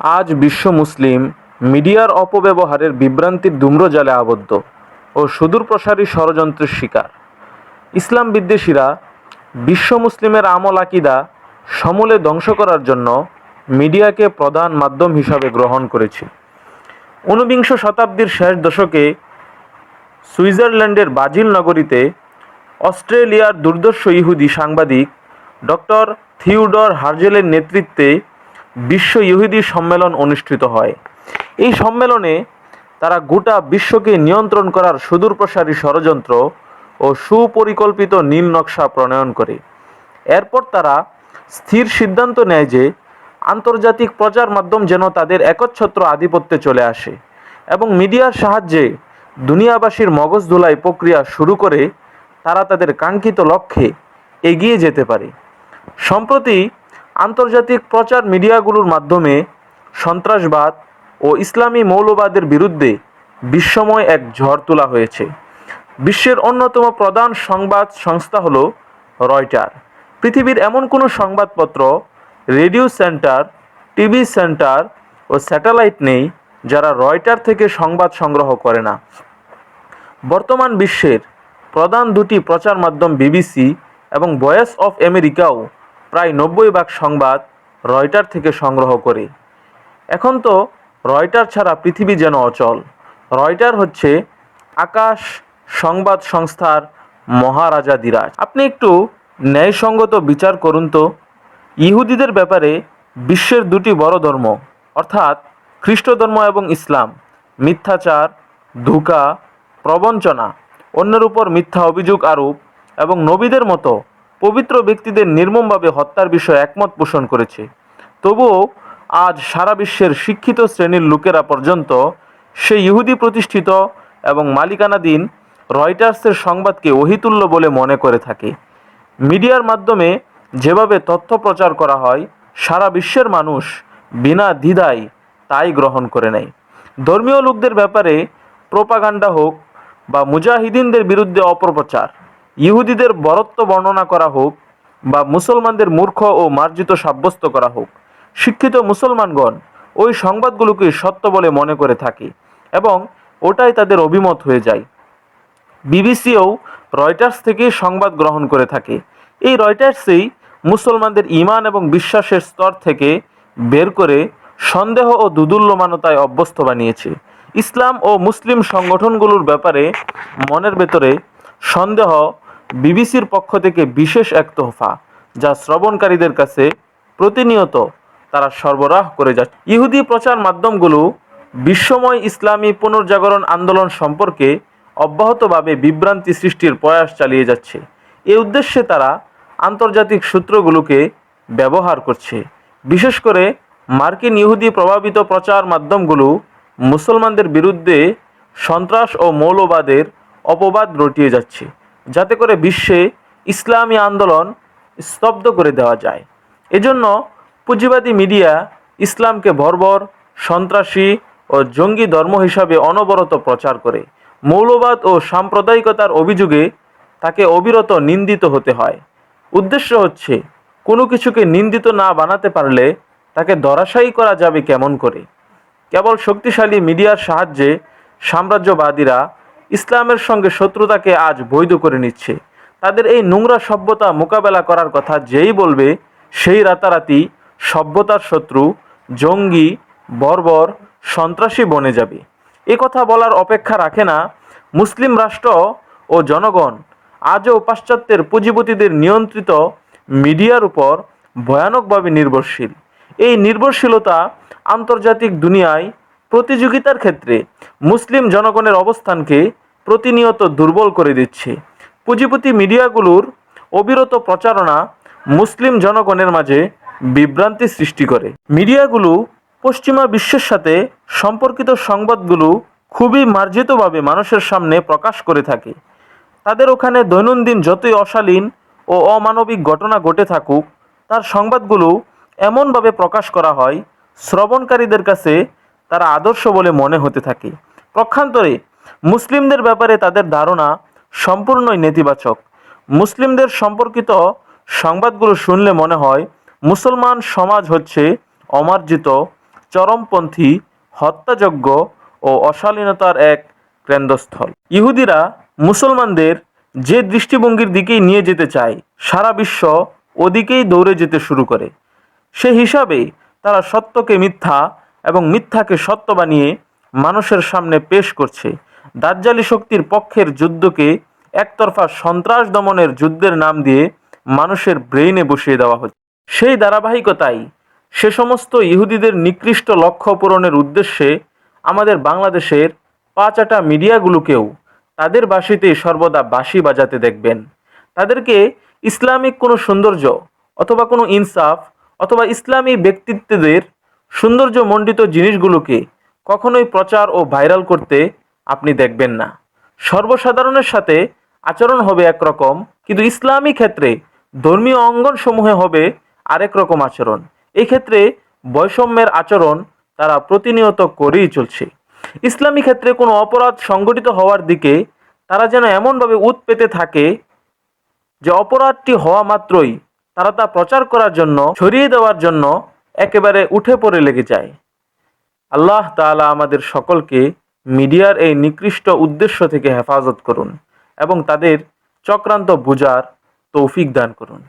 আজ বিশ্ব মুসলিম মিডিয়ার অপব্যবহারের বিভ্রান্তির ধূম্রজালে আবদ্ধ ও সুদূরপ্রসারী ষড়যন্ত্রের শিকার। ইসলাম বিদ্বেষীরা বিশ্ব মুসলিমের আমল আকিদা সমূলে ধ্বংস করার জন্য মিডিয়াকে প্রধান মাধ্যম হিসাবে গ্রহণ করেছে। ঊনবিংশ শতাব্দীর শেষ দশকে সুইজারল্যান্ডের বাজিল নগরীতে অস্ট্রেলিয়ার দুর্দর্শ ইহুদি সাংবাদিক ডক্টর থিওডর হার্জেলের নেতৃত্বে বিশ্ব ইহুদি সম্মেলন অনুষ্ঠিত হয়। এই সম্মেলনে তারা গোটা বিশ্বকে নিয়ন্ত্রণ করার সুদূরপ্রসারী ষড়যন্ত্র ও সুপরিকল্পিত নীল নকশা প্রণয়ন করে। এরপর তারা স্থির সিদ্ধান্ত নেয় যে আন্তর্জাতিক প্রচার মাধ্যম যেন তাদের একচ্ছত্র আধিপত্যে চলে আসে এবং মিডিয়ার সাহায্যে দুনিয়াবাসীর মগজ ধোলাই প্রক্রিয়া শুরু করে তারা তাদের কাঙ্ক্ষিত লক্ষ্যে এগিয়ে যেতে পারে। সম্প্রতি আন্তর্জাতিক প্রচার মিডিয়াগুলোর মাধ্যমে সন্ত্রাসবাদ ও ইসলামী মৌলবাদের বিরুদ্ধে বিশ্বময় এক ঝড় তোলা হয়েছে। বিশ্বের অন্যতম প্রধান সংবাদ সংস্থা হলো রয়টার। পৃথিবীর এমন কোনো সংবাদপত্র, রেডিও সেন্টার, টিভি সেন্টার ও স্যাটেলাইট নেই যারা রয়টার থেকে সংবাদ সংগ্রহ করে না। বর্তমান বিশ্বের প্রধান দুটি প্রচার মাধ্যম বিবিসি এবং ভয়েস অফ আমেরিকাও প্রায় নব্বই ভাগ সংবাদ রয়টার থেকে সংগ্রহ করে। এখন তো রয়টার ছাড়া পৃথিবী যেন অচল। রয়টার হচ্ছে আকাশ সংবাদ সংস্থার মহারাজা দিরাজ। আপনি একটু ন্যায়সঙ্গত বিচার করুন তো। ইহুদিদের ব্যাপারে বিশ্বের দুটি বড় ধর্ম, অর্থাৎ খ্রিস্ট ধর্ম এবং ইসলাম, মিথ্যাচার, ধোঁকা, প্রবঞ্চনা, অন্যের উপর মিথ্যা অভিযোগ, আরোপ এবং নবীদের মতো পবিত্র ব্যক্তিদের নির্মমভাবে হত্যার বিষয়ে একমত পোষণ করেছে। তবুও আজ সারা বিশ্বের শিক্ষিত শ্রেণির লোকেরা পর্যন্ত সেই ইহুদি প্রতিষ্ঠিত এবং মালিকানাধীন রয়টার্সের সংবাদকে অহিতুল্য বলে মনে করে থাকে। মিডিয়ার মাধ্যমে যেভাবে তথ্য প্রচার করা হয়, সারা বিশ্বের মানুষ বিনা দ্বিধায় তাই গ্রহণ করে নেয়। ধর্মীয় লোকদের ব্যাপারে প্রোপাগান্ডা হোক বা মুজাহিদিনদের বিরুদ্ধে অপপ্রচার ইহুদিদের বরত্ব বর্ণনা করা হোক বা মুসলমানদের মূর্খ ও মার্জিত সাব্যস্ত করা হোক, শিক্ষিত মুসলমানগণ ওই সংবাদগুলোকে সত্য বলে মনে করে থাকে এবং ওটাই তাদের অভিমত হয়ে যায়। বিবিসিও রয়টার্স থেকে সংবাদ গ্রহণ করে থাকে। এই রয়টার্সেই মুসলমানদের ইমান এবং বিশ্বাসের স্তর থেকে বের করে সন্দেহ ও দুদুল্যমানতায় অভ্যস্ত বানিয়েছে। ইসলাম ও মুসলিম সংগঠনগুলোর ব্যাপারে মনের ভেতরে সন্দেহ বিবিসির পক্ষ থেকে বিশেষ এক তোহফা, যা শ্রবণকারীদের কাছে প্রতিনিয়ত তারা সরবরাহ করে যাচ্ছে ইহুদি প্রচার মাধ্যমগুলো বিশ্বময় ইসলামী পুনর্জাগরণ আন্দোলন সম্পর্কে অব্যাহতভাবে বিভ্রান্তি সৃষ্টির প্রয়াস চালিয়ে যাচ্ছে। এ উদ্দেশ্যে তারা আন্তর্জাতিক সূত্রগুলোকে ব্যবহার করছে। বিশেষ করে মার্কিন ইহুদি প্রভাবিত প্রচার মাধ্যমগুলো মুসলমানদের বিরুদ্ধে সন্ত্রাস ও মৌলবাদের অপবাদ রটিয়ে যাচ্ছে। যাতে করে বিশ্বে ইসলামী আন্দোলন স্তব্ধ করে দেওয়া যায়। এজন্য পুঁজিবাদী মিডিয়া ইসলামকে বর্বর সন্ত্রাসী ও জঙ্গি ধর্ম হিসাবে অনবরত প্রচার করে। মৌলবাদ ও সাম্প্রদায়িকতার অভিযোগে তাকে অবিরত নিন্দিত হতে হয়। উদ্দেশ্য হচ্ছে, কোনো কিছুকে নিন্দিত না বানাতে পারলে তাকে ধরাশায়ী করা যাবে কেমন করে? কেবল শক্তিশালী মিডিয়ার সাহায্যে সাম্রাজ্যবাদীরা ইসলামের সঙ্গে শত্রুতাকে আজ বৈধ করে নিচ্ছে। তাদের এই নোংরা সভ্যতা মোকাবেলা করার কথা যেই বলবে, সেই রাতারাতি সভ্যতার শত্রু, জঙ্গি, বর্বর, সন্ত্রাসী বনে যাবে। এ কথা বলার অপেক্ষা রাখে না মুসলিম রাষ্ট্র ও জনগণ। আজও পাশ্চাত্যের পুঁজিপতিদের নিয়ন্ত্রিত মিডিয়ার উপর ভয়ানকভাবে নির্ভরশীল। এই নির্ভরশীলতা আন্তর্জাতিক দুনিয়ায় প্রতিযোগিতার ক্ষেত্রে মুসলিম জনগণের অবস্থানকে প্রতিনিয়ত দুর্বল করে দিচ্ছে। পুঁজিপতি মিডিয়াগুলোর অবিরত প্রচারণা মুসলিম জনগণের মাঝে বিভ্রান্তি সৃষ্টি করে। মিডিয়াগুলো পশ্চিমা বিশ্বের সাথে সম্পর্কিত সংবাদগুলো খুবই মার্জিতভাবে মানুষের সামনে প্রকাশ করে থাকে। তাদের ওখানে দৈনন্দিন যতই অশালীন ও অমানবিক ঘটনা ঘটে থাকুক, তার সংবাদগুলো এমনভাবে প্রকাশ করা হয়, শ্রবণকারীদের কাছে তারা আদর্শ বলে মনে হতে থাকে। পক্ষান্তরে মুসলিমদের ব্যাপারে তাদের ধারণা সম্পূর্ণই নেতিবাচক। মুসলিমদের সম্পর্কিত সংবাদগুলো শুনলে মনে হয়, মুসলমান সমাজ হচ্ছে অমার্জিত, চরমপন্থী হত্যাযজ্ঞ ও অশালীনতার এক কেন্দ্রস্থল। ইহুদিরা মুসলমানদের যে দৃষ্টিভঙ্গির দিকেই নিয়ে যেতে চায়, সারা বিশ্ব ওদিকেই দৌড়ে যেতে শুরু করে। সে হিসাবে তারা সত্যকে মিথ্যা এবং মিথ্যাকে সত্য বানিয়ে মানুষের সামনে পেশ করছে। দাজ্জালি শক্তির পক্ষের যুদ্ধকে একতরফা সন্ত্রাস দমনের যুদ্ধের নাম দিয়ে মানুষের ব্রেইনে বসিয়ে দেওয়া হচ্ছে। সেই ধারাবাহিকতাই সে সমস্ত ইহুদিদের নিকৃষ্ট লক্ষ্য পূরণের উদ্দেশ্যে আমাদের বাংলাদেশের পাঁচাটা মিডিয়াগুলোকেও তাদের বাসিতে সর্বদা বাঁশি বাজাতে দেখবেন। তাদেরকে ইসলামিক কোনো সৌন্দর্য অথবা কোনো ইনসাফ অথবা ইসলামী ব্যক্তিত্বদের সৌন্দর্যমণ্ডিত জিনিসগুলোকে কখনোই প্রচার ও ভাইরাল করতে আপনি দেখবেন না। সর্বসাধারণের সাথে আচরণ হবে একরকম, কিন্তু ইসলামী ক্ষেত্রে ধর্মীয় অঙ্গন সমূহে হবে আরেক রকম আচরণ। এক্ষেত্রে বৈষম্যের আচরণ তারা প্রতিনিয়ত করেই চলছে। ইসলামী ক্ষেত্রে কোনো অপরাধ সংগঠিত হওয়ার দিকে তারা যেন এমনভাবে উৎ পেতে থাকে যে অপরাধটি হওয়া মাত্রই তারা তা প্রচার করার জন্য, ছড়িয়ে দেওয়ার জন্য একেবারে উঠে পড়ে লেগে যায়। আল্লাহ তাআলা আমাদের সকলকে মিডিয়ার এই নিকৃষ্ট উদ্দেশ্য থেকে হেফাজত করুন এবং তাদের চক্রান্ত বোঝার তৌফিক দান করুন।